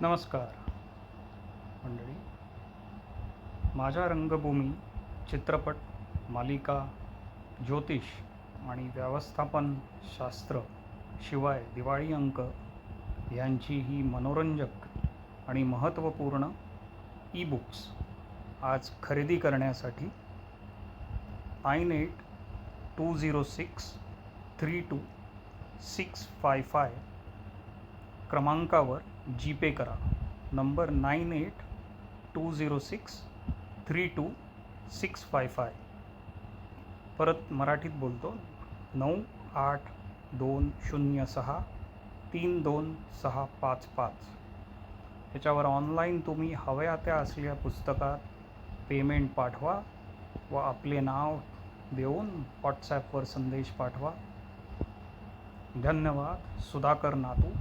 नमस्कार. मंडळी माझ्या रंगभूमी चित्रपट मालिका ज्योतिष आणि व्यवस्थापन शास्त्र शिवाय दिवाळी अंक यांची ही मनोरंजक आणि महत्त्वपूर्ण ई बुक्स आज खरेदी करण्यासाठी nine eight two zero six three two six five five क्रमांकावर जी पे करा. Number nine eight two zero six three two six five five. परत मराठीत बोलतो. नऊ आठ दोन शून्य सहा तीन दोन सहा पाच पाच. ह्याच्यावर ऑनलाईन तुम्ही हव्या त्या असलेल्या पुस्तकात पेमेंट पाठवा व आपले नाव देऊन व्हॉट्सॲपवर संदेश पाठवा. धन्यवाद. सुधाकर नातू.